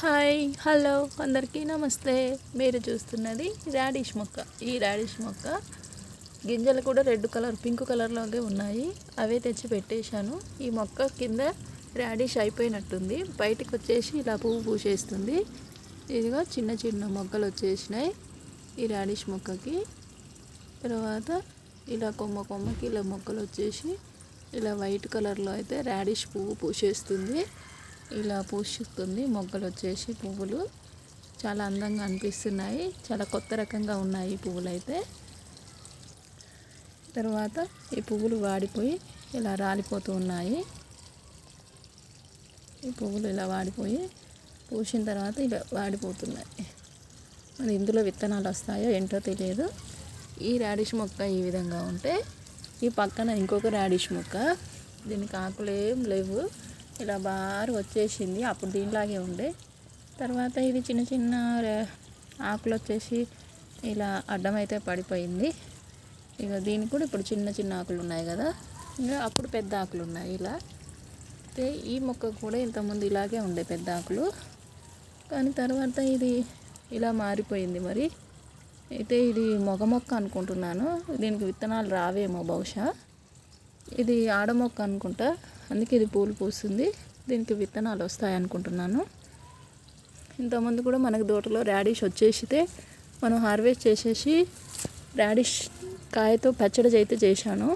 Hi hello అందరికీ నమస్తే. మీరు చూస్తున్నది రాడిష్ మొక్క. ఈ రాడిష్ మొక్క గింజలు కూడా రెడ్ కలర్ పింక్ కలర్లోనే ఉన్నాయి. అవే తెచ్చి పెట్టేశాను. ఈ మొక్క కింద రాడిష్ అయిపోయినట్టుంది. బయటకు వచ్చేసి ఇలా పువ్వు పూసేస్తుంది. ఇదిగో చిన్న చిన్న మొక్కలు వచ్చేసినాయి ఈ రాడిష్ మొక్కకి. తర్వాత ఇలా కొమ్మ కొమ్మకి ఇలా మొక్కలు వచ్చేసి ఇలా వైట్ కలర్లో అయితే రాడిష్ పువ్వు పూసేస్తుంది. ఇలా పూస్తుంది మొగ్గలు వచ్చేసి పువ్వులు. చాలా అందంగా అనిపిస్తున్నాయి. చాలా కొత్త రకంగా ఉన్నాయి ఈ పువ్వులు అయితే తర్వాత ఈ పువ్వులు వాడిపోయి ఇలా రాలిపోతూ ఉన్నాయి. ఈ పువ్వులు ఇలా వాడిపోయి పూసిన తర్వాత ఇలా వాడిపోతున్నాయి. మరి ఇందులో విత్తనాలు వస్తాయో ఏంటో తెలియదు. ఈ రాడిష్ మొక్క ఈ విధంగా ఉంటే ఈ పక్కన ఇంకొక రాడిష్ మొక్క. దీనికి ఆకులు ఏం లేవు. ఇలా బారు వచ్చేసింది. అప్పుడు దీనిలాగే ఉండే. తర్వాత ఇది చిన్న చిన్న ఆకులు వచ్చేసి ఇలా అడ్డమైతే పడిపోయింది. ఇక దీనికి కూడా ఇప్పుడు చిన్న చిన్న ఆకులు ఉన్నాయి కదా. ఇంకా అప్పుడు పెద్ద ఆకులు ఉన్నాయి ఇలా. అయితే ఈ మొక్క కూడా ఇంతకుముందు ఇలాగే ఉండే పెద్ద ఆకులు. కానీ తర్వాత ఇది ఇలా మారిపోయింది మరి. అయితే ఇది మొగ మొక్క అనుకుంటున్నాను. దీనికి విత్తనాలు రావేమో బహుశా. ఇది ఆడ మొక్క అనుకుంటా. అందుకే ఇది పూలు పూస్తుంది. దీనికి విత్తనాలు వస్తాయి అనుకుంటున్నాను. ఇంతకుముందు కూడా మనకు తోటలో ర్యాడిష్ వచ్చేసితే మనం హార్వెస్ట్ చేసేసి ర్యాడిష్ కాయతో పచ్చడి అయితే చేశాను.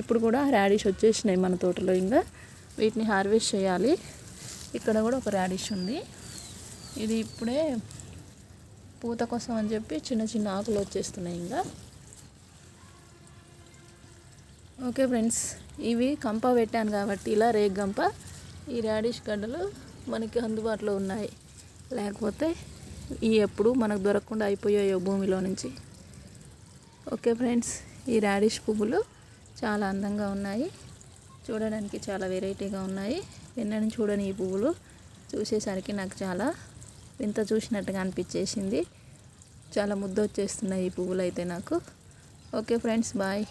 ఇప్పుడు కూడా ర్యాడిష్ వచ్చేసినాయి మన తోటలో ఇంకా. వీటిని హార్వెస్ట్ చేయాలి. ఇక్కడ కూడా ఒక ర్యాడిష్ ఉంది. ఇది ఇప్పుడే పూత కోసం అని చెప్పి చిన్న చిన్న ఆకులు వచ్చేస్తున్నాయి ఇంకా. ఓకే ఫ్రెండ్స్ ఇవి కంప పెట్టాను కాబట్టి ఇలా రేగ్ గంప ఈ రాడిష్ గడ్డలు మనకి అందుబాటులో ఉన్నాయి. లేకపోతే ఈ ఎప్పుడు మనకు దొరకకుండా అయిపోయాయో భూమిలో నుంచి. ఓకే ఫ్రెండ్స్ ఈ రాడిష్ పువ్వులు చాలా అందంగా ఉన్నాయి. చూడడానికి చాలా వెరైటీగా ఉన్నాయి. ఎన్నడూ చూడని ఈ పువ్వులు చూసేసరికి నాకు చాలా వింత చూసినట్టుగా అనిపించేసింది. చాలా ముద్ద వచ్చేస్తున్నాయి ఈ పువ్వులు అయితే నాకు. Okay friends bye.